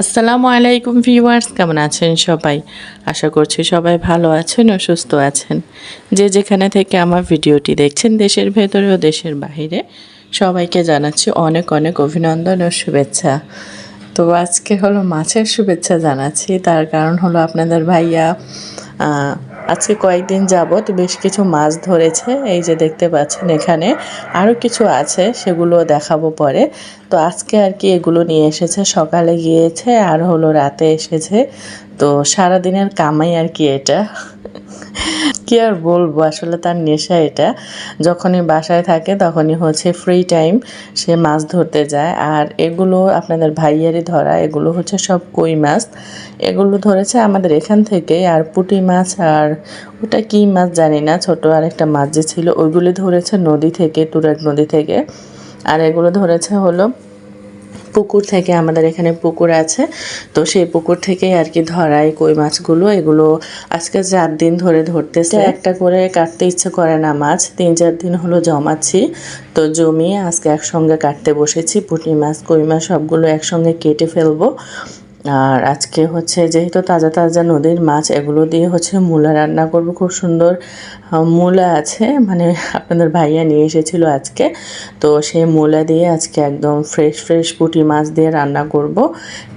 আসসালামু আলাইকুম ভিউয়ার্স, কেমন আছেন সবাই? আশা করছি সবাই ভালো আছেন ও সুস্থ আছেন। যে যেখানে থেকে আমার ভিডিওটি দেখছেন, দেশের ভেতরে ও দেশের বাহিরে, সবাইকে জানাচ্ছি অনেক অনেক অভিনন্দন ও শুভেচ্ছা। তো আজকে হলো মাছের শুভেচ্ছা জানাচ্ছি, তার কারণ হলো আপনাদের ভাইয়া আজকে কয়েকদিন যাবত বেশ কিছু মাছ ধরেছে, এই যে দেখতে পাচ্ছেন এখানে। আরও কিছু আছে সেগুলো দেখাবো পরে। তো আজকে আর কি এগুলো নিয়ে এসেছে, সকালে গিয়েছে আর হলো রাতে এসেছে। তো সারাদিনের কামাই আর কি এটা। কি আর বলব? আসলে তার নেশা এটা। যখনই বাসায় থাকে, তখনই হচ্ছে ফ্রি টাইম সে মাছ ধরতে যায়। আর এগুলো আপনাদের ভাইয়ারই ধরা, এগুলো হচ্ছে সব কই মাছ। এগুলো ধরেছে আমাদের এখান থেকে। আর পুঁটি মাছ আর ওটা কি মাছ জানি না। ছোট আরেকটা মাছ যে ছিল, ওইগুলি ধরেছে নদী থেকে, তুরাগ নদী থেকে। আর এগুলো ধরেছে হলো পুকুর থেকে আমাদের এখানে পুকুর আছে। তো সেই পুকুর থেকে আর কি ধরাই কই মাছগুলো এগুলো আজকে চার দিন ধরে ধরতেছে। একটা করে কাটতে ইচ্ছে করে না মাছ। তিন চার দিন হলো জমাচ্ছি। তো জমিয়ে আজকে একসঙ্গে কাটতে বসেছি। পুঁটি মাছ কই মাছ সবগুলো একসঙ্গে কেটে ফেলব। আর আজকে হচ্ছে যেহেতু তাজা তাজা নদীর মাছ, এগুলো দিয়ে হচ্ছে মূলা রান্না করব। খুব সুন্দর মূলা আছে মানে আপনাদের ভাইয়া নিয়ে এসেছিল আজকে। তো সেই মূলা দিয়ে আজকে একদম ফ্রেশ ফ্রেশ পুঁটি মাছ দিয়ে রান্না করব।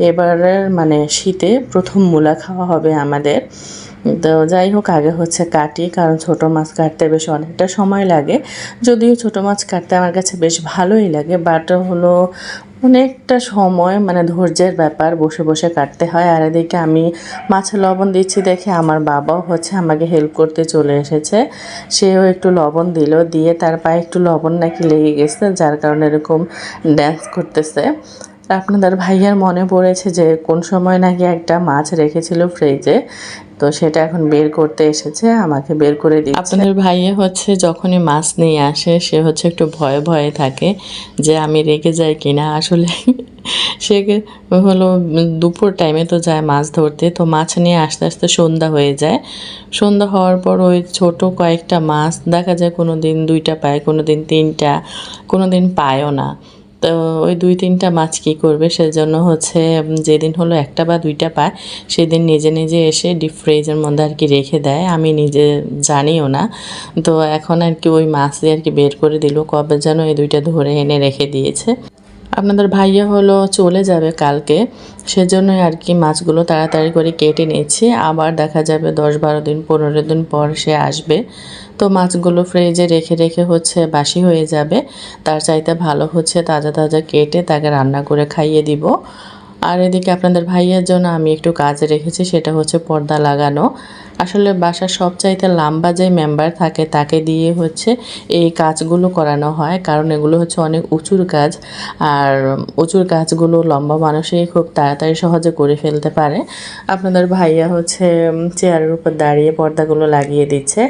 এবারের মানে শীতে প্রথম মূলা খাওয়া হবে আমাদের। তো যাই হোক, আগে হচ্ছে কাটি, কারণ ছোট মাছ কাটতে বেশ অনেকটা সময় লাগে। যদিও ছোট মাছ কাটতে আমার কাছে বেশ ভালোই লাগে বাট হলো অনেকটা সময় মানে ধৈর্যের ব্যাপার বসে বসে কাটতে হয়। আর এদিকে আমি মাছে লবণ দিচ্ছি দেখে আমার বাবাও হচ্ছে আমাকে হেল্প করতে চলে এসেছে। সেও একটু লবণ দিল, দিয়ে তার পায়ে একটু লবণ নাকি লেগে গেছে, যার কারণে এরকম ড্যান্স করতেছে। আপনাদের ভাইয়ার মনে পড়েছে যে কোন সময় নাকি একটা মাছ রেখেছিল ফ্রিজে তো সেটা এখন বের করতে এসেছে, আমাকে বের করে দিচ্ছে। আপনাদের ভাইয়া হচ্ছে যখনই মাছ নিয়ে আসে, সে হচ্ছে একটু ভয়ে ভয়ে থাকে যে আমি রেগে যাই কিনা। আসলে সে হলো দুপুর টাইমে তো যায় মাছ ধরতে, তো মাছ নিয়ে আস্তে আস্তে সন্ধ্যা হয়ে যায়। সন্ধ্যা হওয়ার পর ওই ছোট কয়েকটা মাছ, দেখা যায় কোনো দিন দুইটা পায় কোনো দিন তিনটা কোনো দিন পায়ও না। তো ওই দুই তিনটা মাছ কী করবে সেজন্য হচ্ছে যেদিন হলো একটা বা দুইটা পায়, সেদিন নিজে নিজে এসে ডিপ ফ্রিজের মধ্যে আর কি রেখে দেয়। আমি নিজে জানিও না। তো এখন আর কি ওই মাছ দিয়ে আর কি বের করে দিল, কবে যেন এই দুইটা ধরে এনে রেখে দিয়েছে। আপনাদের ভাইয়া হলো চলে যাবে কালকে, সেজন্যই আর কি মাছগুলো তাড়াতাড়ি করে কেটে নিয়েছি। আবার দেখা যাবে দশ বারো দিন, পনেরো দিন পর সে আসবে। তো মাছগুলো ফ্রিজে রেখে রেখে হচ্ছে বাসি হয়ে যাবে। তার চাইতে ভালো হচ্ছে তাজা তাজা কেটে তাকে রান্না করে খাইয়ে দিব। আর এদিকে আপনাদের ভাইয়ের জন্য আমি একটু কাজে রেখেছি, সেটা হচ্ছে পর্দা লাগানো। আসলে বাসার সবচাইতে লম্বা যে মেম্বার থাকে, তাকে দিয়ে হচ্ছে এই কাজগুলো করানো হয়। কারণ এগুলো হচ্ছে অনেক উঁচুর কাজ। আর উঁচুর কাজগুলো লম্বা মানুষই খুব তাড়াতাড়ি সহজে করে ফেলতে পারে। আপনাদের ভাইয়া হচ্ছে চেয়ারের উপর দাঁড়িয়ে পর্দাগুলো লাগিয়ে দিচ্ছে।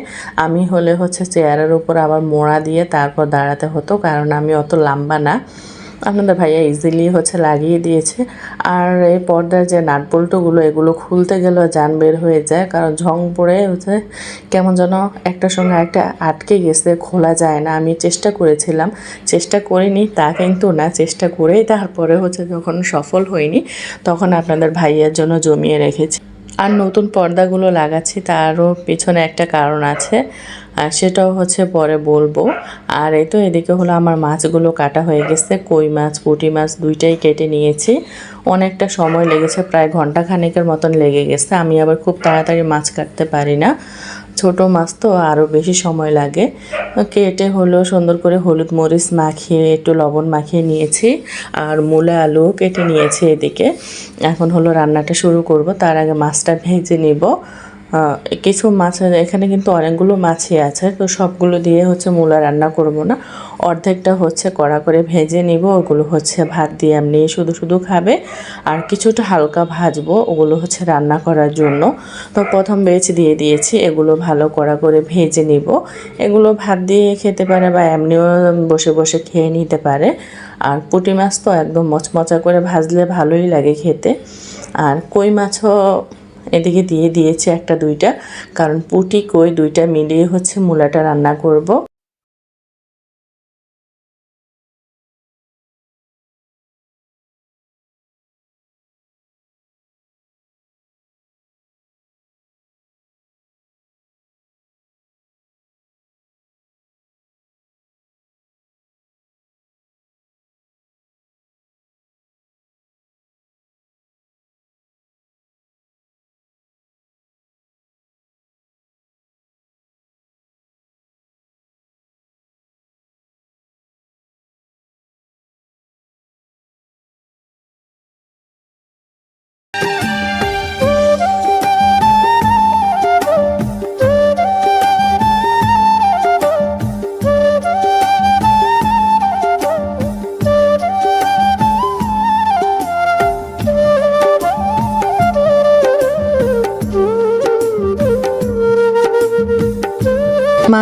আমি হলে হচ্ছে চেয়ারের উপর আবার মোড়া দিয়ে তারপর দাঁড়াতে হতো, কারণ আমি অত লম্বা না। আপনাদের ভাইয়া ইজিলি হচ্ছে লাগিয়ে দিয়েছে। আর এই পর্দার যে নাটবল্টুগুলো, এগুলো খুলতে গেলেও যান বের হয়ে যায়, কারণ ঝং পড়ে হচ্ছে কেমন যেন একটার সঙ্গে একটা আটকে গেছে, খোলা যায় না। আমি চেষ্টা করেছিলাম, চেষ্টা করিনি, তা কিন্তু না, চেষ্টা করেই তারপরে হচ্ছে যখন সফল হয়নি তখন আপনাদের ভাইয়ের জন্য জমিয়ে রেখেছি। আর নতুন পর্দাগুলো লাগাচ্ছি, তারও পেছনে একটা কারণ আছে, আর সেটাও হচ্ছে পরে বলব। আর এই তো এদিকে হলো আমার মাছগুলো কাটা হয়ে গেছে, কই মাছ, পুঁটি মাছ দুইটাই কেটে নিয়েছি। অনেকটা সময় লেগেছে, প্রায় ঘণ্টা খানেকের মতন লেগে গেছে, আমি আবার খুব তাড়াতাড়ি মাছ কাটতে পারি না। ছোট মাছ তো আরও বেশি সময় লাগে। কেটে হলো, সুন্দর করে হলুদ মরিচ মাখিয়ে, একটু লবণ মাখিয়ে নিয়েছি। আর মূলা আলু কেটে নিয়েছি এদিকে। এখন হলো রান্নাটা শুরু করব। তার আগে মাছটা ভেজে নিব। কিছু মাছ এখানে কিন্তু অনেকগুলো মাছই আছে, তো সবগুলো দিয়ে হচ্ছে মূলা রান্না করব না। অর্ধেকটা হচ্ছে কড়া করে ভেজে নিব, ওগুলো হচ্ছে ভাত দিয়ে এমনি শুধু শুধু খাবে। আর কিছুটা হালকা ভাজবো, ওগুলো হচ্ছে রান্না করার জন্য। তো প্রথম বেচ দিয়ে দিয়েছি, এগুলো ভালো কড়া করে ভেজে নিব। এগুলো ভাত দিয়ে খেতে পারে বা এমনিও বসে বসে খেয়ে নিতে পারে। আর পুঁটি মাছ তো একদম মচমচা করে ভাজলে ভালোই লাগে খেতে। আর কই মাছও এদিকে দিয়ে দিয়েছে একটা দুইটা কারণ পুটি কই দুইটা মিলিয়ে হচ্ছে মূলাটা রান্না করব।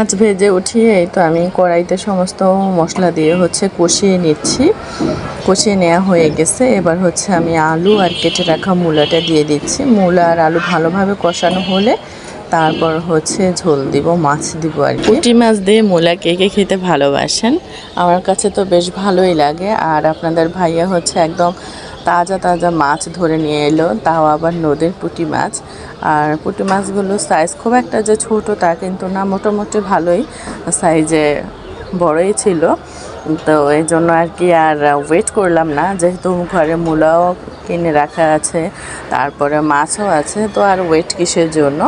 মাছ ভেজে উঠিয়ে তো আমি কড়াইতে সমস্ত মশলা দিয়ে হচ্ছে কষিয়ে নিচ্ছি। কষিয়ে নেওয়া হয়ে গেছে। এবার হচ্ছে আমি আলু আর কেটে রাখা মূলাটা দিয়ে দিচ্ছি। মূলা আর আলু ভালোভাবে কষানো হলে তারপর হচ্ছে ঝোল দিব, মাছ দিব আর কি। মাছ দিয়ে মূলা কে কে খেতে ভালোবাসেন? আমার কাছে তো বেশ ভালোই লাগে। আর আপনাদের ভাইয়া হচ্ছে একদম তাজা তাজা মাছ ধরে নিয়ে এলো, তাও আবার নদীর পুঁটি মাছ। আর পুঁটি মাছগুলো সাইজ খুব একটা যে ছোট তা কিন্তু না, মোটামুটি ভালোই সাইজে বড়ই ছিল। তো এই জন্য আর কি আর ওয়েট করলাম না, যেহেতু ঘরে মূলাও কিনে রাখা আছে, তারপরে মাছও আছে, তো আর ওয়েট কিসের জন্য?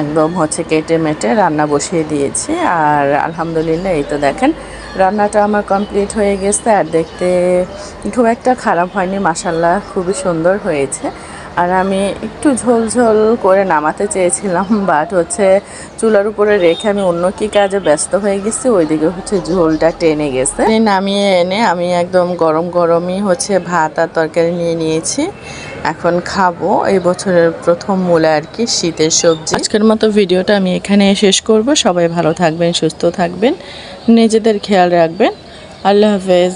একদম হচ্ছে কেটে মেটে রান্না বসিয়ে দিয়েছি। আর আলহামদুলিল্লাহ, এই তো দেখেন, রান্নাটা আমার কমপ্লিট হয়ে গেছে। আর দেখতে খুব একটা খারাপ হয়নি মাসাল্লাহ খুবই সুন্দর হয়েছে। আর আমি একটু ঝোল ঝোল করে নামাতে চেয়েছিলাম বাট হচ্ছে চুলার উপরে রেখে আমি অন্য কি কাজে ব্যস্ত হয়ে গেছি, ওইদিকে হচ্ছে ঝোলটা টেনে গেছে। নামিয়ে এনে আমি একদম গরম গরমই হচ্ছে ভাত আর তরকারি নিয়ে নিয়েছি। এখন খাব। এই বছরের প্রথম মূলে আর কি, শীতের সবজি। আজকের মতো ভিডিওটা আমি এখানে শেষ করব। সবাই ভালো থাকবেন, সুস্থ থাকবেন, নিজেদের খেয়াল রাখবেন। আল্লাহ হাফেজ।